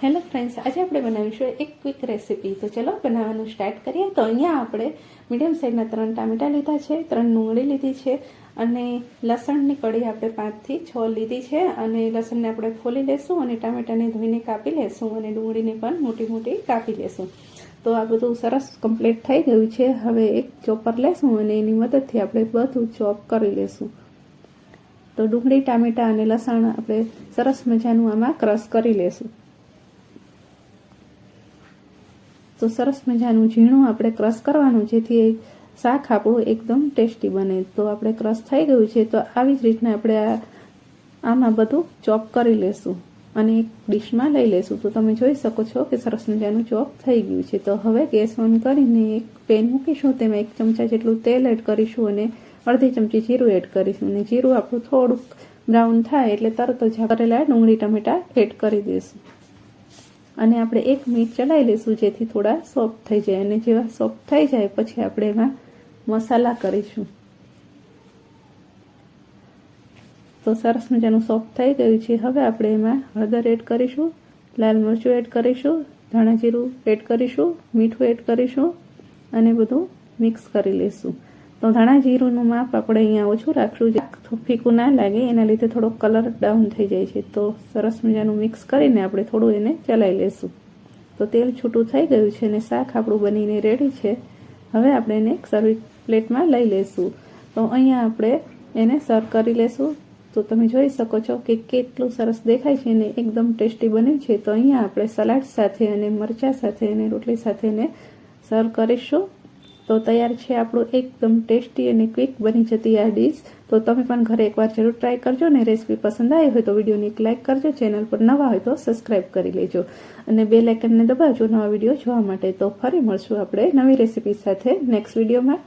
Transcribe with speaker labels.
Speaker 1: Hello friends, આજે આપણે બનાવીશું એક ક્વિક રેસીપી તો ચલો, બનાવવાનું સ્ટાર્ટ કરીએ. તો અહીંયા આપણે મીડિયમ સાઇઝના ત્રણ ટામેટાં લીધા છે, ત્રણ ડુંગળી લીધી છે અને લસણની કળી આપણે પાંચથી છ લીધી છે અને લસણને આપણે ફોલી લેશું અને ટામેટાને ધોઈને કાપી લેશું અને ડુંગળીને પણ મોટી મોટી કાપી લેશું. તો આ બધું સરસ કમ્પ્લીટ થઈ ગયું છે. હવે એક ચોપર લેશું અને એની મદદથી આપણે બધું ચોપ કરી લેશું. તો ડુંગળી, ટામેટાં અને લસણ આપણે સરસ મજાનું આમાં ક્રશ કરી લેશું. તો સરસ મજાનું ઝીણું આપણે ક્રશ કરવાનું, જેથી શાક આપણું એકદમ ટેસ્ટી બને. તો આપણે ક્રશ થઈ ગયું છે, તો આવી જ રીતના આપણે આ આમાં બધું ચોપ કરી લેશું અને એક ડીશમાં લઈ લેશું. તો તમે જોઈ શકો છો કે સરસ મજાનું ચોપ થઈ ગયું છે. તો હવે ગેસ ઓન કરીને એક પેન મૂકીશું. તેમાં એક ચમચા જેટલું તેલ એડ કરીશું અને અડધી ચમચી જીરું એડ કરીશું. અને જીરું આપણું થોડુંક બ્રાઉન થાય એટલે તરત જ કરેલા ડુંગળી, ટમેટા એડ કરી દઈશું. અને આપણે એક મિનિટ ચલાવી લઈશું, જેથી થોડા સોફ્ટ થઈ જાય. અને જેવા સોફ્ટ થઈ જાય, પછી આપણે એમાં મસાલા કરીશું. તો સરસ મજાનું સોફ્ટ થઈ ગયું છે. હવે આપણે એમાં હળદર એડ કરીશું, લાલ મરચું એડ કરીશું, ધાણા જીરું એડ કરીશું, મીઠું એડ કરીશું, અને બધું મિક્સ કરી લઈશું. તો ધાણા જીરુંનું માપ આપણે અહીંયા ઓછું રાખશું જે ફીકું ના લાગે, એના લીધે થોડો કલર ડાઉન થઈ જાય છે. તો સરસ મજાનું મિક્સ કરીને આપણે થોડું એને ચલાવી લેશું. તો તેલ છૂટું થઈ ગયું છે અને શાક આપણું બનીને રેડી છે. હવે આપણે એને એક સર્વિસ પ્લેટમાં લઈ લેશું. તો અહીંયા આપણે એને સર્વ કરી લેશું. તો તમે જોઈ શકો છો કે કેટલું સરસ દેખાય છે અને એકદમ ટેસ્ટી બન્યું છે. તો અહીંયા આપણે સલાડ સાથે અને મરચાં સાથે અને રોટલી સાથે એને સર્વ કરીશું. તો તૈયાર છે આપણું એકદમ ટેસ્ટી અને ક્વિક બની જતી આ ડીશ. તો તમે પણ ઘરે એકવાર જરૂર ટ્રાય કરજો ને રેસીપી પસંદ આવી હોય તો વિડીયોને એક લાઇક કરજો ચેનલ પર નવા હોય તો સબસ્ક્રાઈબ કરી લેજો. અને બે લાઇકનને દબાવજો નવા વીડિયો જોવા માટે. તો ફરી મળશું આપણે નવી રેસીપી સાથે નેક્સ્ટ વિડીયોમાં